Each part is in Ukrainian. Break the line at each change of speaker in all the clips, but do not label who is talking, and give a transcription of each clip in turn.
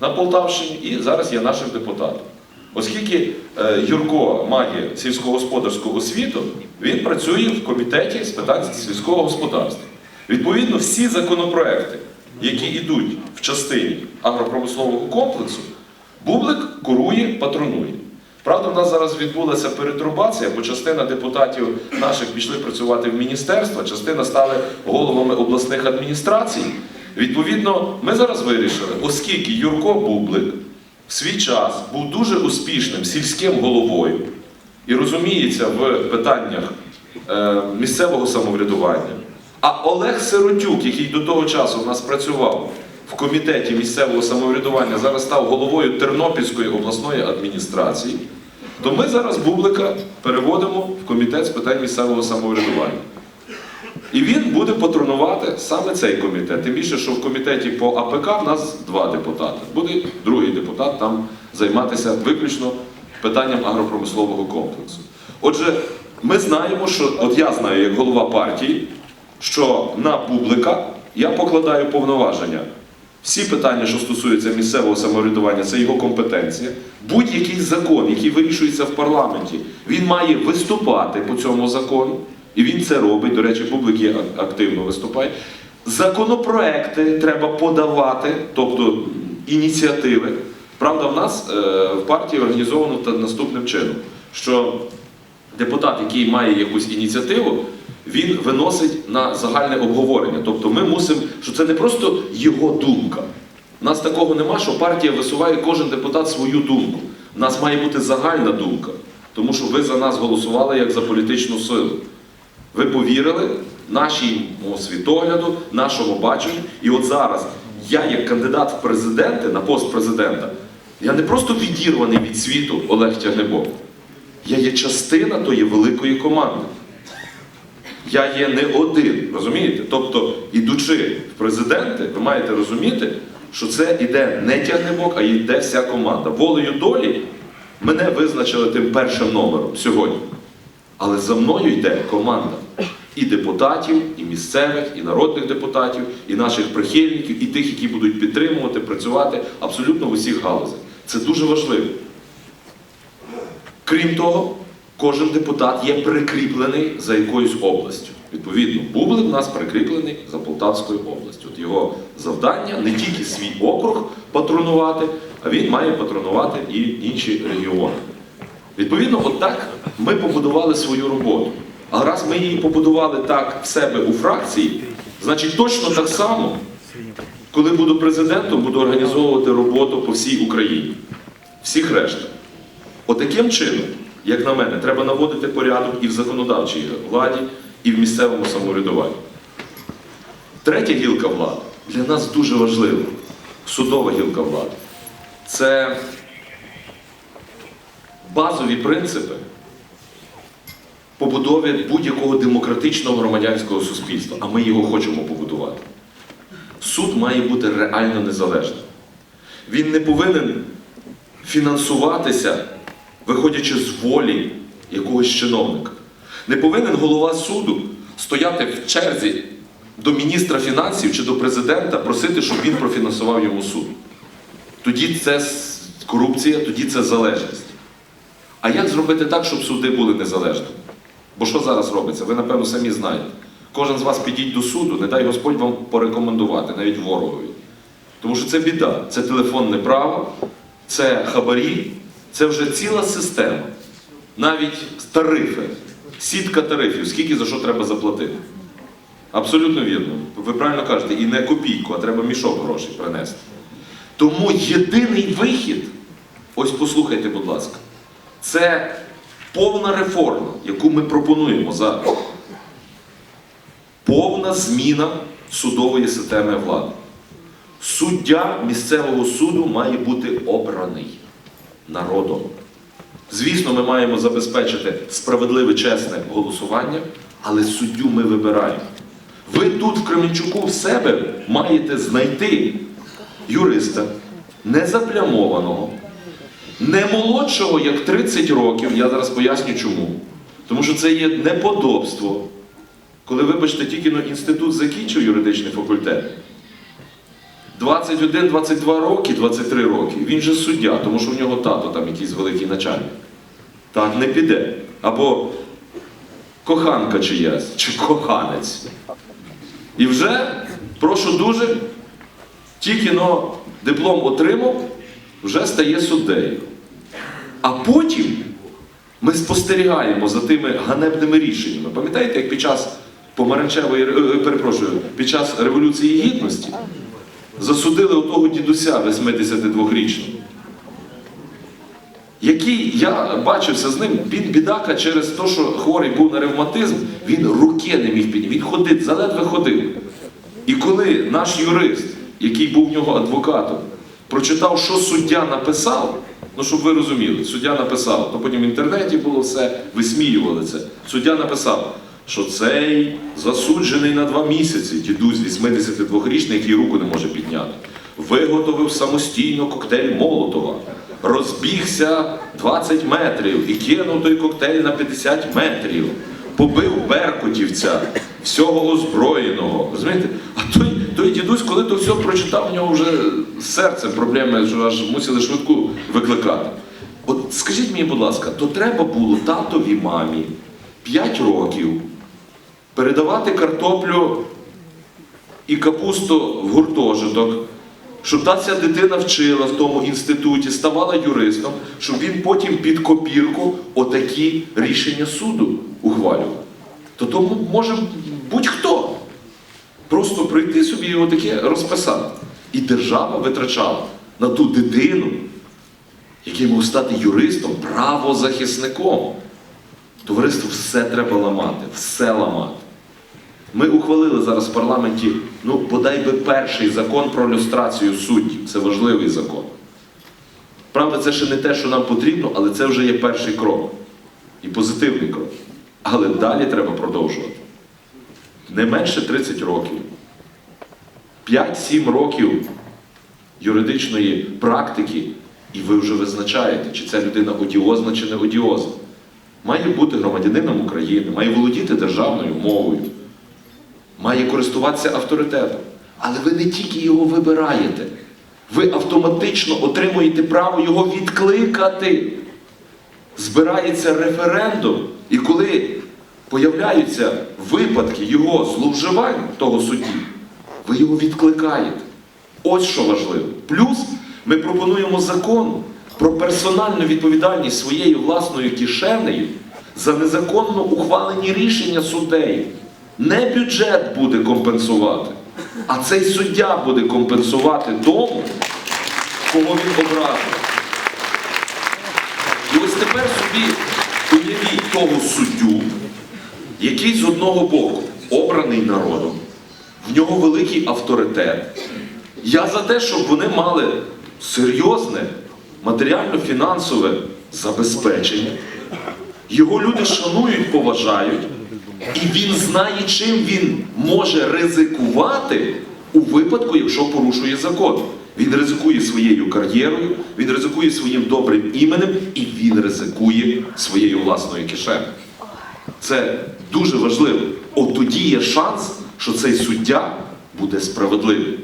на Полтавщині і зараз є нашим депутатом. Оскільки е, Юрко має сільськогосподарську освіту, він працює в комітеті з питань сільського господарства. Відповідно, всі законопроекти, які йдуть в частині агропромислового комплексу, Бублик курує, патронує. Правда, в нас зараз відбулася перетрубація, бо частина депутатів наших пішли працювати в міністерства, частина стали головами обласних адміністрацій. Відповідно, ми зараз вирішили, оскільки Юрко Бублик в свій час був дуже успішним сільським головою і розуміється в питаннях е, місцевого самоврядування, а Олег Сиротюк, який до того часу в нас працював в комітеті місцевого самоврядування, зараз став головою Тернопільської обласної адміністрації, то ми зараз Бублика переводимо в комітет з питань місцевого самоврядування. І він буде патронувати саме цей комітет. Тим більше, що в комітеті по АПК в нас два депутати. Буде другий депутат там займатися виключно питанням агропромислового комплексу. Отже, ми знаємо, що от я знаю як голова партії, що на публика я покладаю повноваження. Всі питання, що стосуються місцевого самоврядування, це його компетенція. Будь-який закон, який вирішується в парламенті, він має виступати по цьому закону. І він це робить. До речі, публік активно виступає. Законопроекти треба подавати, тобто ініціативи. Правда, в нас е, в партії організовано наступним чином, що депутат, який має якусь ініціативу, він виносить на загальне обговорення. Тобто ми мусимо, що це не просто його думка. У нас такого нема, що партія висуває кожен депутат свою думку. У нас має бути загальна думка, тому що ви за нас голосували як за політичну силу. Ви повірили нашому світогляду, нашому баченню. І от зараз я, як кандидат в президенти на пост президента, я не просто відірваний від світу Олег Тягнебок. Я є частина тої великої команди. Я є не один, розумієте? Тобто, ідучи в президенти, ви маєте розуміти, що це іде не тягнебок, а йде вся команда. Волею долі мене визначили тим першим номером сьогодні. Але за мною йде команда і депутатів, і місцевих, і народних депутатів, і наших прихильників, і тих, які будуть підтримувати, працювати абсолютно в усіх галузях. Це дуже важливо. Крім того, кожен депутат є прикріплений за якоюсь областю. Відповідно, Бублик у нас прикріплений за Полтавською областю. От його завдання не тільки свій округ патронувати, а він має патронувати і інші регіони. Відповідно, отак ми побудували свою роботу. А раз ми її побудували так в себе у фракції, значить точно так само, коли буду президентом, буду організовувати роботу по всій Україні. Всіх решта. Отаким чином, як на мене, треба наводити порядок і в законодавчій владі, і в місцевому самоврядуванні. Третя гілка влади для нас дуже важлива. Судова гілка влади. Це базові принципи побудови будь-якого демократичного громадянського суспільства, а ми його хочемо побудувати. Суд має бути реально незалежним. Він не повинен фінансуватися, виходячи з волі якогось чиновника. Не повинен голова суду стояти в черзі до міністра фінансів чи до президента, просити, щоб він профінансував йому суд. Тоді це корупція, тоді це залежність. А як зробити так, щоб суди були незалежними? Бо що зараз робиться? Ви, напевно, самі знаєте. Кожен з вас підіть до суду, не дай Господь вам порекомендувати, навіть ворогові. Тому що це біда, це телефонне право, це хабарі, це вже ціла система. Навіть тарифи, сітка тарифів, скільки за що треба заплатити. Абсолютно вірно. Ви правильно кажете, і не копійку, а треба мішок грошей принести. Тому єдиний вихід, ось послухайте, будь ласка, це повна реформа, яку ми пропонуємо зараз. Повна зміна судової системи влади. Суддя місцевого суду має бути обраний народом. Звісно, ми маємо забезпечити справедливе, чесне голосування, але суддю ми вибираємо. Ви тут, в Кременчуку, в себе маєте знайти юриста, незаплямованого, не молодшого, як 30 років. Я зараз поясню чому. Тому що це є неподобство. Коли, вибачте, тільки но інститут закінчив юридичний факультет, 21-22 роки, 23 роки, він же суддя, тому що в нього тато там якийсь великий начальник. Так не піде. Або коханка чиясь, чи коханець. І вже, прошу дуже, тільки но диплом отримав, вже стає суддею. А потім ми спостерігаємо за тими ганебними рішеннями. Пам'ятаєте, як під час помаранчевої, е, е, перепрошую, під час Революції Гідності засудили отого дідуся 82-річного, який я бачився з ним, він бідака через те, що хворий був на ревматизм, він руки не міг підняти, він ходив, заледве ходив. І коли наш юрист, який був в нього адвокатом, прочитав, що суддя написав, ну щоб ви розуміли, суддя написав, то потім в інтернеті було все, висміювали це. Суддя написав, що цей засуджений на два місяці, дідусь 82-річний, який руку не може підняти, виготовив самостійно коктейль Молотова, розбігся 20 метрів і кинув той коктейль на 50 метрів, побив беркутівця, всього озброєного. Розумієте? А той, той дідусь, коли то все прочитав, у нього вже з серцем проблеми, що аж мусили швидку викликати. От скажіть мені, будь ласка, то треба було татові мамі 5 років передавати картоплю і капусту в гуртожиток, щоб та ця дитина вчила в тому інституті, ставала юристом, щоб він потім під копірку отакі рішення суду ухвалював. То тому може будь-хто просто прийти собі і отаке розписати. І держава витрачала на ту дитину, який мав стати юристом, правозахисником. Товариство все треба ламати, все ламати. Ми ухвалили зараз в парламенті, ну, бодай би перший закон про люстрацію суддів. Це важливий закон. Правда, це ще не те, що нам потрібно, але це вже є перший крок. І позитивний крок. Але далі треба продовжувати. Не менше 30 років. 5-7 років юридичної практики, і ви вже визначаєте, чи ця людина одіозна чи не одіозна. Має бути громадянином України, має володіти державною мовою, має користуватися авторитетом. Але ви не тільки його вибираєте, ви автоматично отримуєте право його відкликати. Збирається референдум, і коли появляються випадки його зловживань, того судді, ви його відкликаєте. Ось що важливо. Плюс ми пропонуємо закон про персональну відповідальність своєю власною кишенею за незаконно ухвалені рішення суддею. Не бюджет буде компенсувати, а цей суддя буде компенсувати тому, кого він образив. І ось тепер собі уявіть того суддю, який з одного боку обраний народом, в нього великий авторитет. Я за те, щоб вони мали серйозне матеріально-фінансове забезпечення. Його люди шанують, поважають, і він знає, чим він може ризикувати у випадку, якщо порушує закон. Він ризикує своєю кар'єрою, він ризикує своїм добрим іменем і він ризикує своєю власною кишенею. Це дуже важливо. От тоді є шанс, що цей суддя буде справедливим.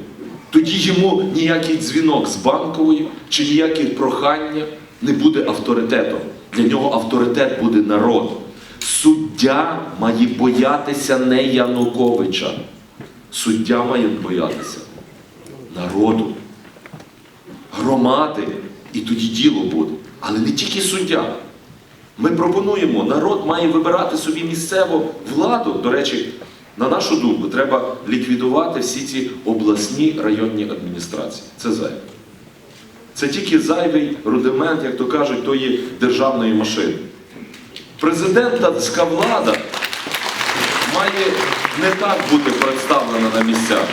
Тоді йому ніякий дзвінок з банкової чи ніяке прохання не буде авторитетом. Для нього авторитет буде народ. Суддя має боятися не Януковича. Суддя має боятися народу, громади, і тоді діло буде. Але не тільки суддя. Ми пропонуємо, народ має вибирати собі місцеву владу. До речі, на нашу думку, треба ліквідувати всі ці обласні районні адміністрації. Це зайве. Це тільки зайвий рудимент, як то кажуть, тої державної машини. Президентська влада має не так бути представлена на місцях.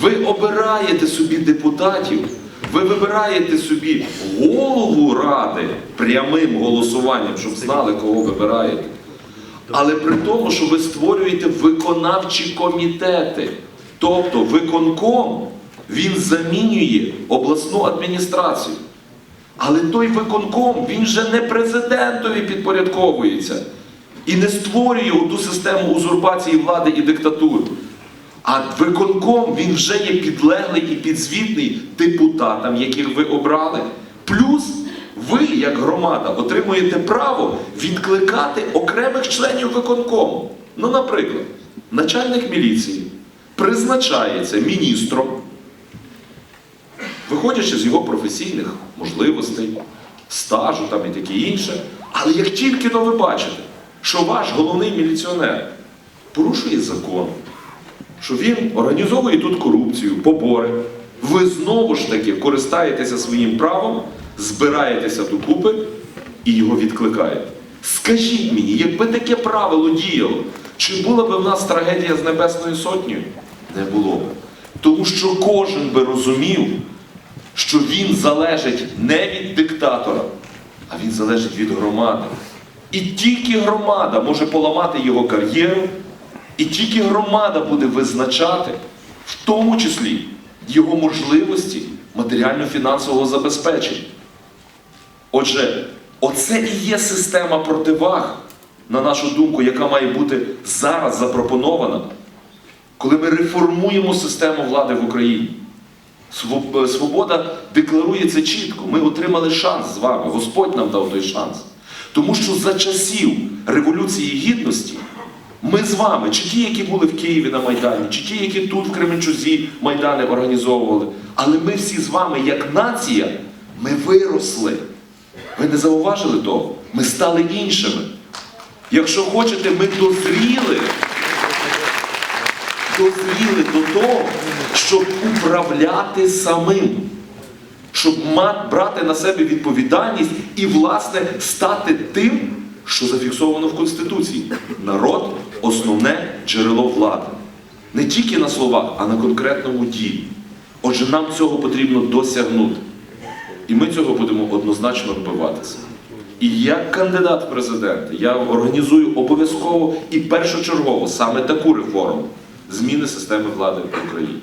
Ви обираєте собі депутатів, ви вибираєте собі голову ради прямим голосуванням, щоб знали, кого вибираєте. Але при тому, що ви створюєте виконавчі комітети. Тобто виконком він замінює обласну адміністрацію. Але той виконком він же не президентові підпорядковується і не створює ту систему узурпації влади і диктатури. А виконком він вже є підлеглий і підзвітний депутатам, яких ви обрали. Плюс ви, як громада, отримуєте право відкликати окремих членів виконкому. Ну, наприклад, начальник міліції призначається міністром, виходячи з його професійних можливостей, стажу там і таке інше. Але як тільки но ви бачите, що ваш головний міліціонер порушує закон, що він організовує тут корупцію, побори, ви знову ж таки користаєтеся своїм правом, збираєтеся докупи і його відкликаєте. Скажіть мені, якби таке правило діяло, чи була б в нас трагедія з Небесною Сотнею? Не було б. Тому що кожен би розумів, що він залежить не від диктатора, а він залежить від громади. І тільки громада може поламати його кар'єру, і тільки громада буде визначати, в тому числі його можливості матеріально-фінансового забезпечення. Отже, оце і є система противаг, на нашу думку, яка має бути зараз запропонована, коли ми реформуємо систему влади в Україні. Е, Свобода декларує це чітко. Ми отримали шанс з вами. Господь нам дав той шанс. Тому що за часів Революції Гідності ми з вами, чи ті, які були в Києві на Майдані, чи ті, які тут в Кременчузі Майдани організовували, але ми всі з вами, як нація, ми виросли. Ви не зауважили того? Ми стали іншими. Якщо хочете, ми дозріли дозріли до того, щоб управляти самим, щоб брати на себе відповідальність і, власне, стати тим, що зафіксовано в Конституції. Народ основне джерело влади. Не тільки на словах, а на конкретному ділі. Отже, нам цього потрібно досягнути. І ми цього будемо однозначно добиватися. І як кандидат в президенти я організую обов'язково і першочергово саме таку реформу зміни системи влади в Україні.